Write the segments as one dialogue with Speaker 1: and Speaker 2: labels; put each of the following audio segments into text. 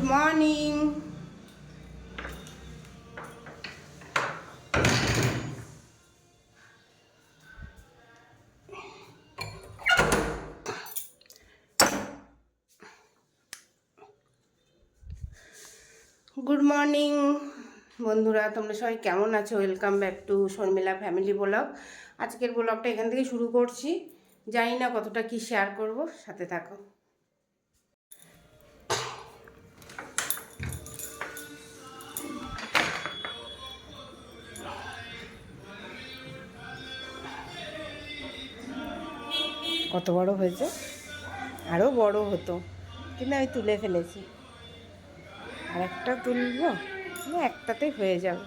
Speaker 1: Good morning good morning বন্ধুরা, তোমরা সবাই কেমন আছো? Welcome back to Sharmila family blog আজকের ব্লগটা এখান থেকে শুরু করছি। জানি না কতটা কি শেয়ার করব, সাথে থাকো। কত বড় হয়েছে? আরও বড় হতো। কিন্তু আমি তুলে ফেলেছি। আর একটা তুলব? না, একটাতেই হয়ে যাবে।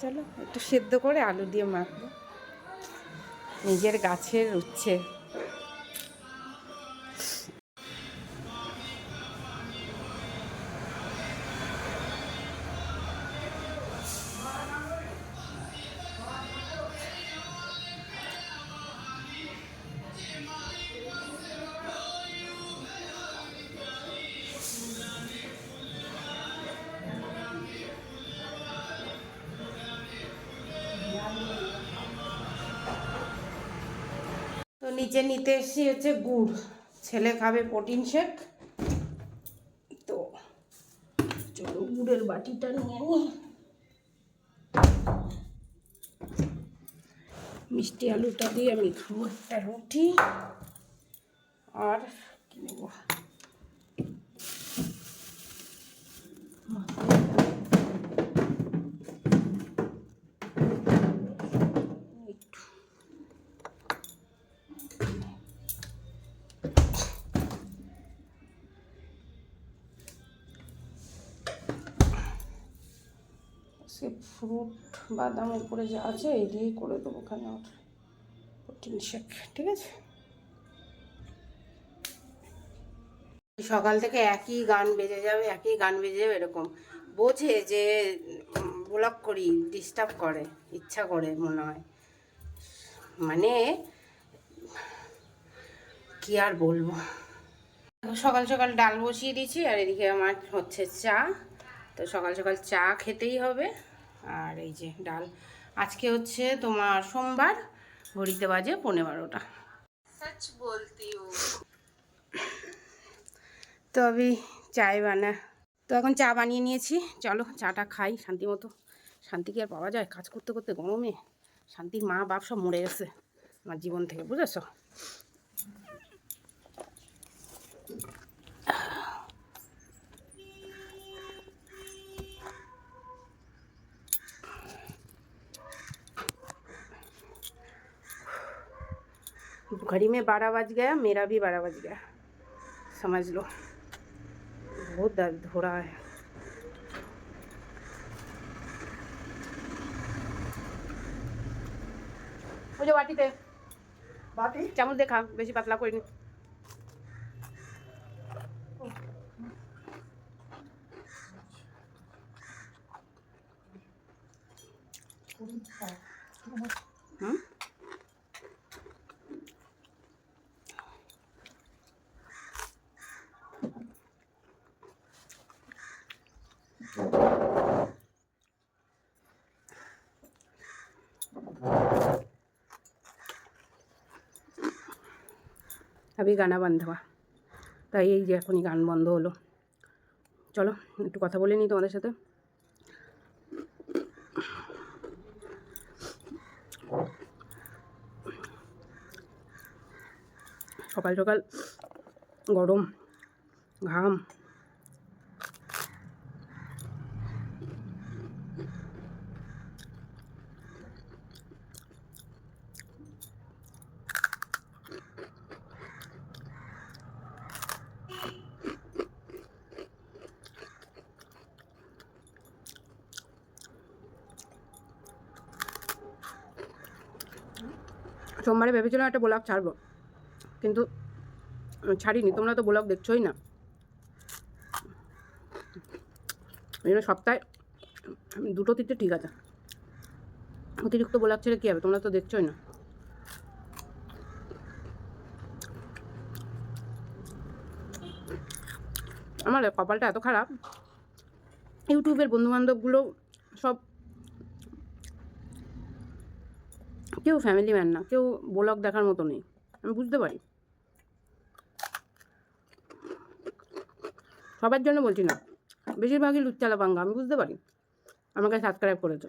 Speaker 1: চলো একটু সেদ্ধ করে আলু দিয়ে মাখবো। নিজের গাছের উচ্ছে। নিচে নিতে এসেছি হচ্ছে গুড়। ছেলে খাবে প্রোটিন শেক। তো চলো গুড়ের বাটিটা নিয়ে নিই মিষ্টি আলুটা দিয়ে আমি খাব একটা রুটি। আর কি নেব? ফ্রুট, বাদাম উপরে যা আছে, এই দিয়েই করে দেবো ওখানে ওর প্রোটিন শেক, ঠিক আছে? সকাল থেকে একই গান বেজে যাবে, একই গান বেজে যাবে এরকম। বোঝে যে ব্লক করি ডিস্টার্ব করে, ইচ্ছা করে মনে হয়। মানে কি আর বলব? সকাল সকাল ডাল বসিয়ে দিয়েছি, আর এদিকে আমার হচ্ছে চা। তো সকাল সকাল চা খেতেই হবে। আর এই যে ডাল। আজকে হচ্ছে তোমার সোমবার ঘড়িতে বাজে পৌনে বারোটা। তো আমি চায় বানা। তো এখন চা বানিয়ে নিয়েছি। চলো চাটা খাই শান্তি মতো। শান্তি কি আর পাওয়া যায়? কাজ করতে করতে গরমে। শান্তির মা বাপ সব মরে গেছে। আমার জীবন থেকে বুঝেছ? घड़ी में बारह बज गया मेरा भी बारह बज गया समझ लो बहुत दर्द हो रहा है मुझे बाटी दे
Speaker 2: বাটি
Speaker 1: চামচ দেখা বেশি পাতলা করিনি হুম তবেই গানা বন্ধ হওয়া তাই এই যে এখনই গান বন্ধ হলো। চলো, একটু কথা বলে নিই তোমাদের সাথে। সকাল সকাল গরম, ঘাম সোমবারে ভেবেছিলাম একটা ব্লগ ছাড়বো, কিন্তু ছাড়িনি। তোমরা তো ব্লগ দেখছোই না। ওই জন্য সপ্তাহে দুটো তিনটে ঠিক আছে। অতিরিক্ত ব্লগ ছেড়ে কী হবে? তোমরা তো দেখছোই না।
Speaker 2: আমার কপালটা এত খারাপ। ইউটিউবের বন্ধুবান্ধবগুলো সব কেউ ফ্যামিলি ম্যান না, কেউ ব্লগ দেখার মতো নেই, আমি বুঝতে পারি। সবার জন্য বলছি না, বেশিরভাগই লুচ্চালা বাঙ্গা আমি বুঝতে পারি। আমাকে সাবস্ক্রাইব করেছে।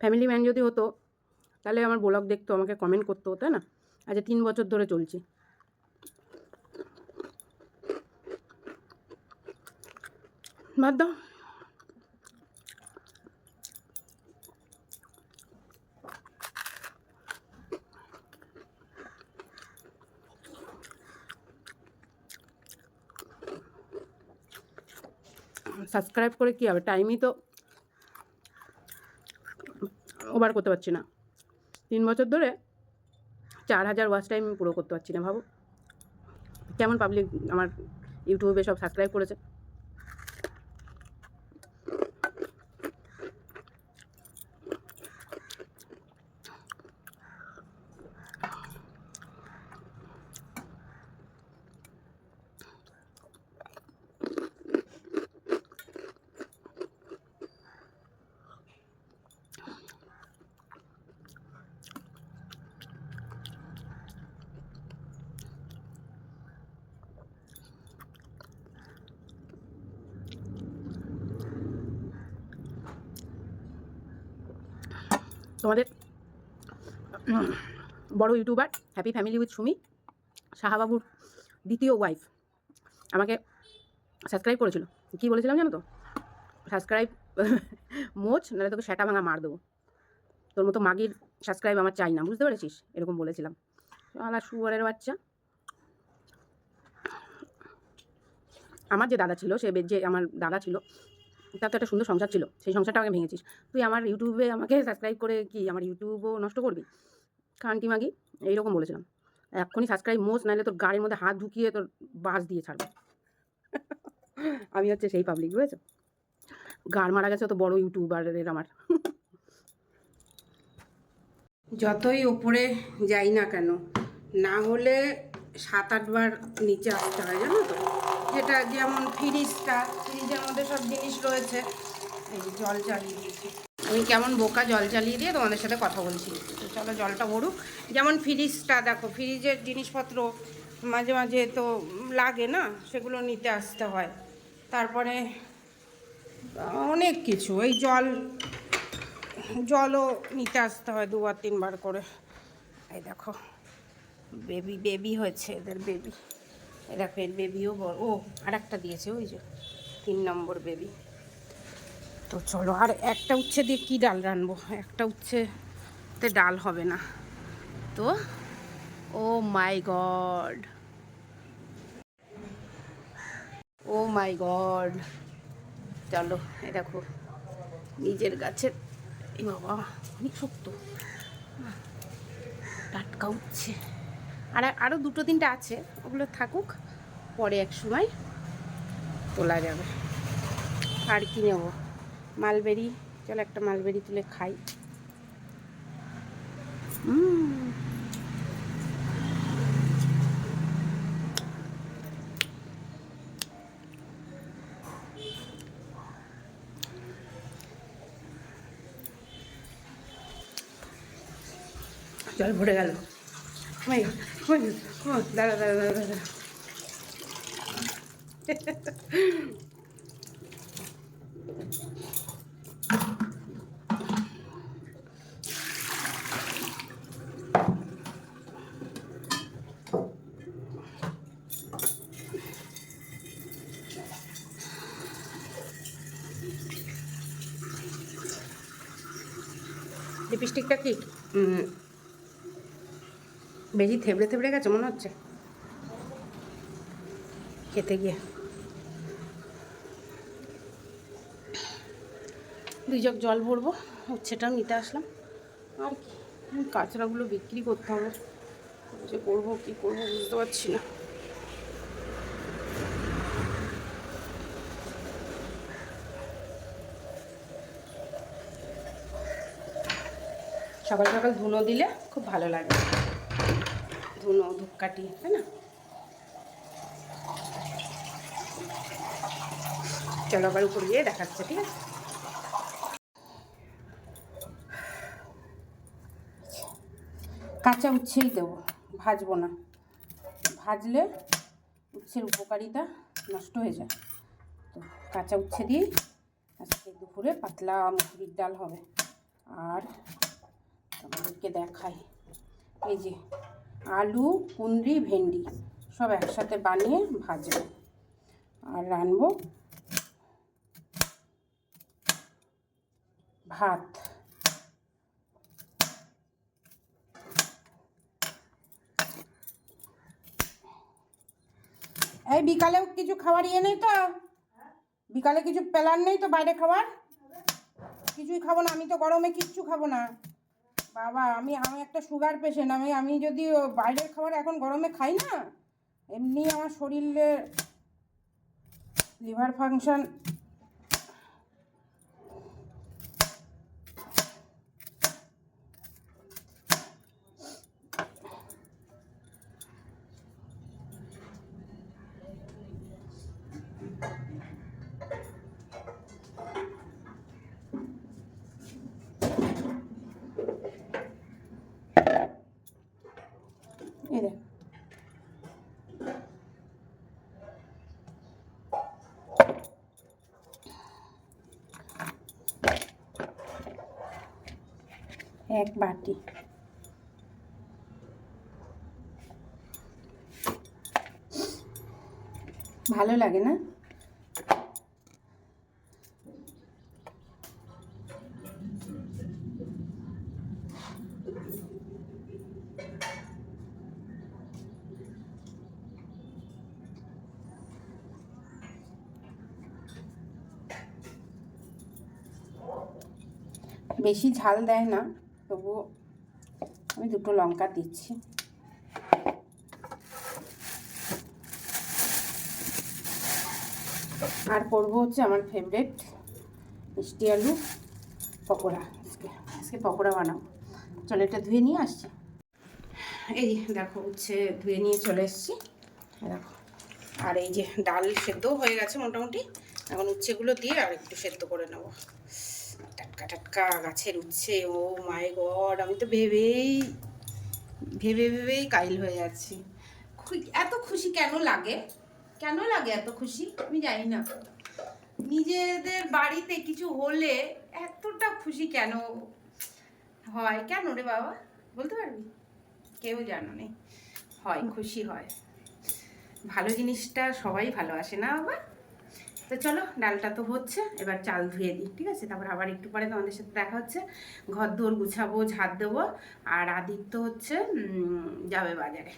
Speaker 2: ফ্যামিলি ম্যান যদি হতো, তাহলে আমার ব্লগ দেখতো, আমাকে কমেন্ট করতো, তাই না? আজ তিন বছর ধরে চলছি। বাদ দাও। সাবস্ক্রাইব করে কী হবে? টাইমই তো ওভার করতে পারছি না। তিন বছর ধরে চার হাজার ওয়াচ টাইম পুরো করতে পারছি না, ভাবো। কেমন পাবলিক আমার ইউটিউবে সব সাবস্ক্রাইব করেছে। তোমাদের বড় YouTuber happy family with Sumi, শাহাবাবুর দ্বিতীয় ওয়াইফ আমাকে সাবস্ক্রাইব করেছিল। কী বলেছিলাম জানো তো? সাবস্ক্রাইব মোচ, নাহলে তোকে সেটা ভাঙা মার দেবো। তোর মতো মাগির সাবস্ক্রাইব আমার চাই না, বুঝতে পেরেছিস? এরকম বলেছিলাম। আলা শুয়ারের বাচ্চা। আমার যে দাদা ছিল, সে যে আমার দাদা ছিল তার তো একটা সুন্দর সংসার ছিল, সেই সংসারটা আমাকে ভেঙেছিস। তুই আমার ইউটিউবে আমাকে সাবস্ক্রাইব করে কি আমার ইউটিউবও নষ্ট করবি? খানটি মাগি, এইরকম বলেছিলাম। এক্ষুনি সাবস্ক্রাইব মোস নাহলে তোর গাড়ির মধ্যে হাত ঢুকিয়ে তোর বাস দিয়ে ছাড়বে। আমি হচ্ছে সেই পাবলিক বুঝেছ? গাড় মারা গেছে তো বড় ইউটিউবারের আমার।
Speaker 1: যতই ওপরে যাই না কেন, না হলে সাত আটবার নিচে আসতে হয়, জানো তো? যেটা যেমন ফ্রিজটা, ফ্রিজের মধ্যে সব জিনিস রয়েছে। এই জল চালিয়ে দিয়েছি। আমি কেমন বোকা জল চালিয়ে দিয়ে তোমাদের সাথে কথা বলছি। তো চলো জলটা ভরুক। যেমন ফ্রিজটা, দেখো, ফ্রিজের জিনিসপত্র মাঝে মাঝে তো লাগে না, সেগুলো নিতে আসতে হয়। তারপরে, অনেক কিছু, এই জল, জলও নিতে আসতে হয় দুবার, তিনবার করে। এই দেখো, বেবি বেবি হয়েছে এদের বেবি। এরা বেবিও বড়। ও আর একটা দিয়েছে, ওই যে তিন নম্বর বেবি তো চলো, আর একটা উচ্ছে দিয়ে কী ডাল রানবো? একটা উচ্ছেতে ডাল হবে না। তো, ও মাই গড। ও মাই গড। চলো, এ দেখো, নিজের গাছের এই বাবা, অনেক শক্ত। টাটকা উঠছে আর আরও দুটো তিনটে আছে ওগুলো থাকুক পরে এক সময় তোলা যাবে। আর কি নেব? মালবেরি চলো একটা মালবেরি তুলে খাই। জল ভরে গেল। ওই ওই ও দাঁড়া দাঁড়া দাঁড়া দাঁড়া লিপস্টিকটা কি উম, বেশি থেবড়ে থেবড়ে গেছে, মনে হচ্ছে? খেতে গিয়ে। দুই জগ জল ভরবো, উচ্ছেটাও নিতে আসলাম। আর কি কাঁচড়াগুলো বিক্রি করতে হবে। যে করব, কি করব বুঝতে পারছি না। সকাল সকাল ধুনো দিলে খুব ভালো লাগে। ধুনো, ধূপকাঠি, তাই না?
Speaker 2: চলো আবার উপর গিয়ে দেখাচ্ছে, ঠিক আছে? কাঁচা উচ্ছেই দেবো, ভাজবো না। ভাজলে উচ্ছের উপকারিতা নষ্ট হয়ে যায়। তো কাঁচা উচ্ছে দিয়েই আজকে দুপুরে পাতলা মুসুরির ডাল হবে। আর তোমাদেরকে দেখাই। এই যে আলু, কুঁদরি, ভেন্ডি সব একসাথে বানিয়ে ভাজবো। আর রানবো ভাত। এই বিকালেও কিছু খাবার ইয়ে নেই তো? বিকালে কিছু প্ল্যান নেই তো বাইরে খাবার? কিছুই খাব না, আমি তো গরমে কিচ্ছু খাব না। বাবা, আমি আমি একটা সুগার পেশেন্ট আমি আমি যদি বাইরের খাবার এখন গরমে খাই না, এমনি আমার শরীরে লিভার ফাংশন এই এক বাটি। ভালো লাগে না? বেশি ঝাল দেয় না, তবুও আমি দুটো লঙ্কা দিচ্ছি। আর করব হচ্ছে আমার ফেভারেট মিষ্টি আলু পকোড়া আজকে। আজকে পকোড়া বানাবো। চলো এটা ধুয়ে নিয়ে আসছি। এই দেখো হচ্ছে ধুয়ে নিয়ে চলে এসেছি। দেখো। আর এই যে ডাল সেদ্ধ হয়ে গেছে মোটামুটি। এখন উচ্ছেগুলো দিয়ে আর একটু সেদ্ধ করে নেব। টাটকা টাটকা গাছের উচ্ছে, ও মাই গড, আমি তো ভেবেই, ভেবে ভেবেই কাইল হয়ে যাচ্ছি। এত খুশি কেন লাগে? কেন লাগে এত খুশি? আমি জানি না। নিজেদের বাড়িতে কিছু হলে এতটা খুশি কেন হয়? কেন রে বাবা? বলতে পারবি? কেউ জানো নেই হয়, খুশি হয়। ভালো জিনিসটা সবাই ভালোবাসে না বাবা? তো চলো, ডালটা তো হচ্ছে, এবার চাল ধুয়ে দিই, ঠিক আছে? তারপর আবার একটু পরে তোমাদের সাথে দেখা হচ্ছে। ঘর দোর গুছাবো ঝাঁট দেবো, আর আদিত্য হচ্ছে যাবে বাজারে।